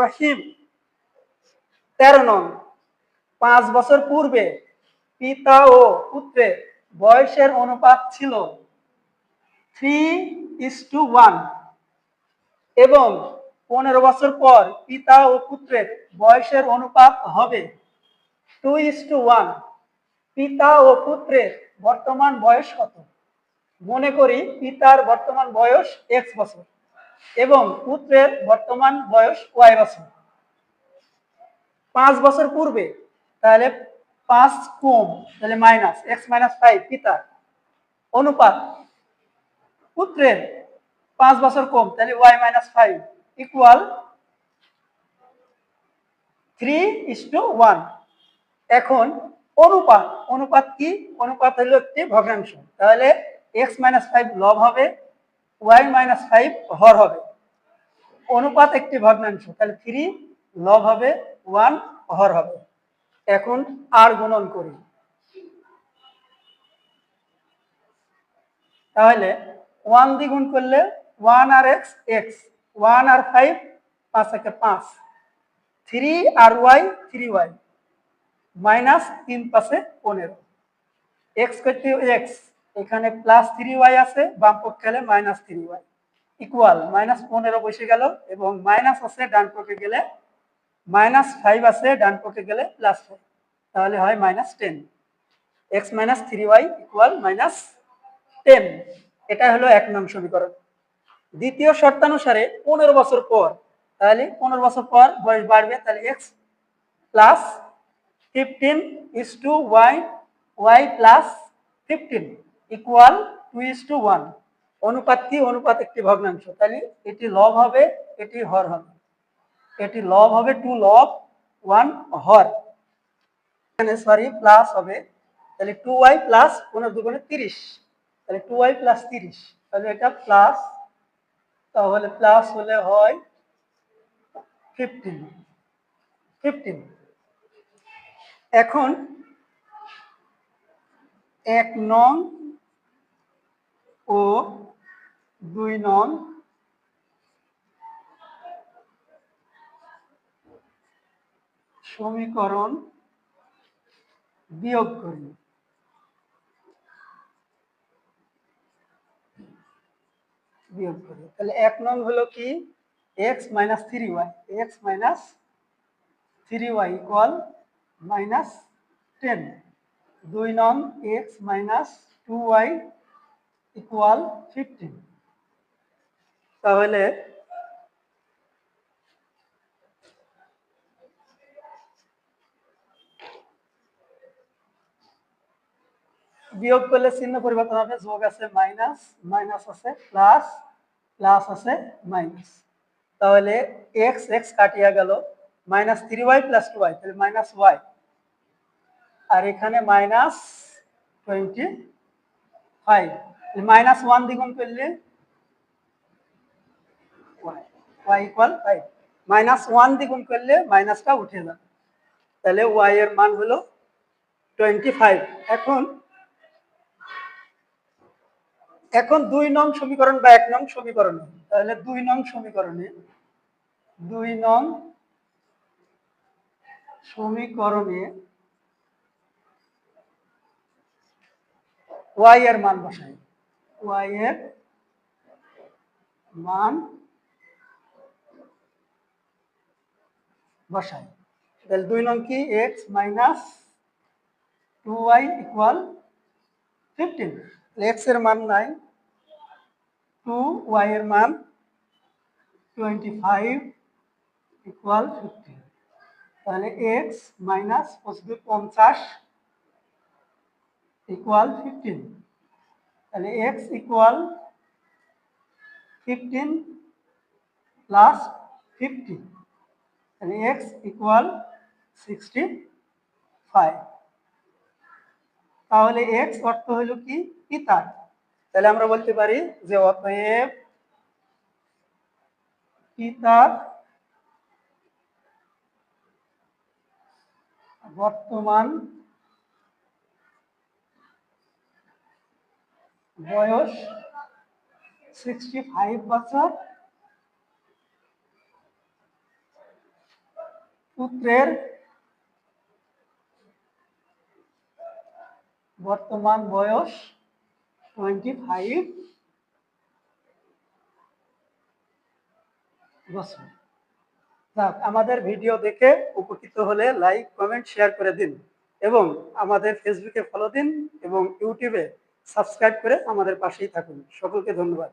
রহিম। তেরো নং, পাঁচ বছর পূর্বে পিতা ও বয়সের অনুপাত ছিল থ্রি ইস টু ওয়ান এবং পনেরো বছর পর পিতা ও পুত্রের বয়সের অনুপাত হবে টু ইস টু ওয়ান পিতা ও পুত্রের বর্তমান বয়স কত? মনে করি পিতার বর্তমান বয়স এক্স বছর। এবং পুত্রের বর্তমান বয়স ওয়াই বছর? পাঁচ বছর পূর্বে, তাহলে পাঁচ কম, তাহলে মাইনাস এক্স মাইনাস ফাইভ পিতার অনুপাত, পুত্রের পাঁচ বছর কম, তাহলে Y minus five equal three is to one এখন অনুপাত অনুপাত কি? অনুপাত হলো একটি ভগ্নাংশ। তাহলে এক্স মাইনাস ফাইভ লব হবে ওয়াই মাইনাস ফাইভ হর হবে। অনুপাত একটি ভগ্নাংশ, তাহলে থ্রি লব হবে ওয়ান হর হবে। এখন আর গুণন করি। তাহলে ওয়ান দ্বিগুণ করলে ওয়ান আর এক্স এক্স ওয়ান আর ফাইভ পাঁচ একে পাঁচ। থ্রি আর ওয়াই থ্রি ওয়াই মাইনাস তিন পাশে পনেরো। এক্স করতে এক্স এখানে প্লাস থ্রি ওয়াই আছে, বাম পক্ষে গেলে minus three Y equal minus পনেরো বসে গেল এবং মাইনাস আছে ডান পক্ষে গেলে মাইনাস ফাইভ আছে, ডান পক্ষে গেলে প্লাস ফাইভ তাহলে হয় minus ten X minus three Y equal minus ten এটা হলো এক নং সমীকরণ। দ্বিতীয় শর্তানুসারে পনেরো বছর পর, তাহলে পনেরো বছর পর বয়স বাড়বে, তাহলে X plus fifteen is to Y Y plus fifteen equal two is to one অনুপাত কি? অনুপাত একটি ভগ্নাংশ। তাহলে এটি লব হবে, এটি হর হবে। এটি লব হবে টু লব ওয়ান হর। এখানে সরি প্লাস হবে। তাহলে টু ওয়াই প্লাস পনেরো দুগুণে তিরিশ। তাহলে টু ওয়াই প্লাস তিরিশ। তাহলে এটা প্লাস তাহলে প্লাস হলে হয় ফিফটিন ফিফটিন এখন এক নং ও দুই নং সমীকরণ বিয়োগ করি। বিয়োগ করি। তাহলে এক নং হলো কি? X minus three Y X minus three Y equal minus ten দুই নং X minus two Y equal fifteen তাহলে বিয়োগ করলে চিহ্ন পরিবর্তন হবে, যোগ আছে মাইনাস মাইনাস আছে প্লাস প্লাস আছে মাইনাস তাহলে এক্স এক্স কাটিয়া গেল minus three Y plus two Y তাহলে মাইনাস ওয়াই আর এখানে minus twenty five minus one দ্বিগুণ করলে মাইনাস ওয়ান দ্বিগুণ করলে মাইনাসটা উঠে যাবে। তাহলে ওয়াই এর মান হলো টোয়েন্টি ফাইভ এখন এখন দুই নং সমীকরণ বা এক নং সমীকরণে। তাহলে দুই নং সমীকরণে দুই নং সমীকরণে ওয়াই এর মান বসাই। ওয়াই এর মান বসাই। তাহলে দুই নং কি? X minus two Y equal fifteen এক্সের মান নাই টু ওয়াই এর মান টোয়েন্টি ফাইভ ইকুয়াল ফিফটিন তাহলে এক্স মাইনাস পঁচিশ পঞ্চাশ ইকুয়াল ফিফটিন তাহলে X equal fifteen plus fifty তাহলে এক্স ইকুয়াল সিক্সটি ফাইভ তাহলে এক্স অর্থ হলো কি? পিতার তাহলে আমরা বলতে পারি যে অতএব পিতার বর্তমান বয়স সিক্সটি ফাইভ বছর। পুত্রের বর্তমান বয়স টোয়েন্টি ফাইভ বছর আমাদের ভিডিও দেখে উপকৃত হলে লাইক কমেন্ট শেয়ার করে দিন এবং আমাদের ফেসবুকে ফলো দিন এবং ইউটিউবে সাবস্ক্রাইব করে আমাদের পাশেই থাকুন। সকলকে ধন্যবাদ।